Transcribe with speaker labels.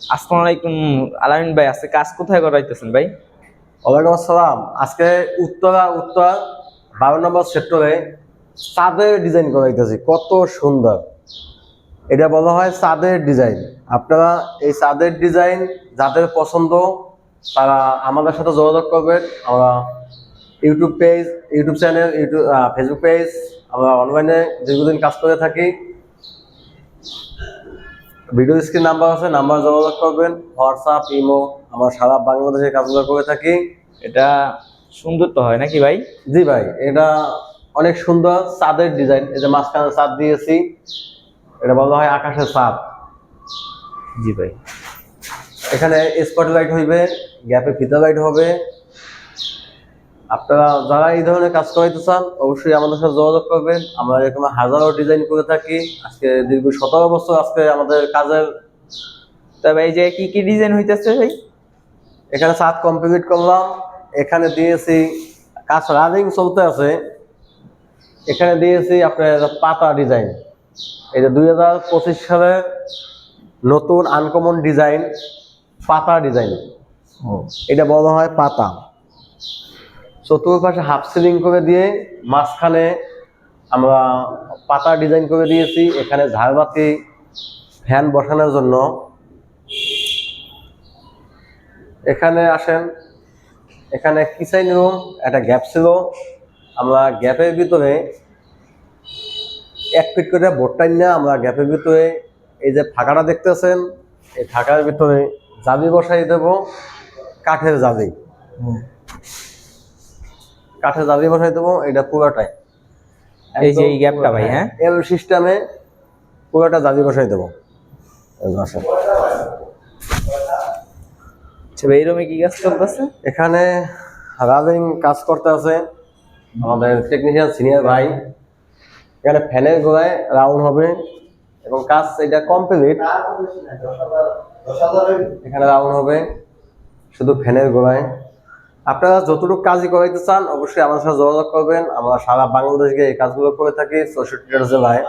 Speaker 1: আসসালামু আলাইকুম, আলামিন ভাই, আজকে কাজ কোথায় করাইতেছেন ভাই?
Speaker 2: ওয়ালাইকুম আসসালাম। আজকে উত্তরা, উত্তর, বারো নম্বর সেক্টরে চাঁদের ডিজাইন করাইতেছি। কত সুন্দর। এটা বলা হয় চাঁদের ডিজাইন আপনারা এই চাঁদের ডিজাইন যাদের পছন্দ, তারা আমাদের সাথে যোগাযোগ করবেন। আমরা YouTube page YouTube channel YouTube Facebook page আমরা অনলাইনে দীর্ঘদিন কাজ করে থাকি। ভিডিও স্ক্রিন নাম্বার আছে নাম্বার যোগাযোগ করবেন হোয়াটসঅ্যাপ ইমো আমরা সারা বাংলাদেশে কাজগুলো করে থাকি।
Speaker 1: এটা সুন্দর তো হয় নাকি ভাই?
Speaker 2: জি ভাই এটা অনেক সুন্দর চাঁদের ডিজাইন এই যে মাঝখানে চাঁদ দিয়েছি এটা বলা হয় আকাশের চাঁদ
Speaker 1: জি ভাই।
Speaker 2: এখানে স্পট লাইট হইবে গ্যাপে ফিতা লাইট হবে আপনারা যারা এই ধরনের কাজ করাইতে চান অবশ্যই আমাদের সাথে যোগাযোগ করবেন। আমরা এরকম হাজারো ডিজাইন করে থাকি। আজকে দীর্ঘ সতেরো বছর আজকে আমাদের কাজের।
Speaker 1: তবে এই যে কি কি ডিজাইন হইতেছে ভাই?
Speaker 2: এখানে সাত কমপ্লিট করলাম। এখানে দিয়েছি কাজ রানিং চলতে আছে। এখানে দিয়েছি আপনার পাতা ডিজাইন এই যে দুই হাজার পঁচিশ সালের নতুন আনকমন ডিজাইন পাতা ডিজাইন
Speaker 1: ও।
Speaker 2: এটা বলা হয় পাতা। চতুর্পাশে হাফ সিলিং করে দিয়ে মাঝখানে আমরা পাতা ডিজাইন করে দিয়েছি। এখানে ঝাড়বাতি ফ্যান বসানোর জন্য। এখানে আসেন। এখানে কিচেন রুম একটা গ্যাপ ছিল। আমরা গ্যাপের ভিতরে এক ফিট করে বোর্ডটাই না আমরা গ্যাপের ভিতরে এই যে ফাঁকাটা দেখতেছেন, এই ফাঁকার ভিতরে জাবি বসাই দেব, কাঠের জাবি। কাঠের জাবি বসাই দেবো এটা পুরোটাই।
Speaker 1: এই যে এই গ্যাপটা ভাই, হ্যাঁ?
Speaker 2: এল সিস্টেমে পুরোটা জাবি বসাই দেবো। এই যে আসেন।
Speaker 1: আচ্ছা ভাই কি কাজ চলতেছে
Speaker 2: এখানে রাবিং কাজ করতে আছে। আমাদের টেকনিশিয়ান সিনিয়র ভাই। এখানে ফ্যানের গোড়ায় রাউন্ড হবে। এবং কাজ এটা কমপ্লিট এখানে রাউন্ড হবে। শুধু ফ্যানের গোড়ায়। আপনারা যতটুকু কাজই করাইতে চান, অবশ্যই আমাদের সাথে যোগাযোগ করবেন। আমরা সারা বাংলাদেশকে এই কাজগুলো করে থাকি চৌষট্টি জেলায়।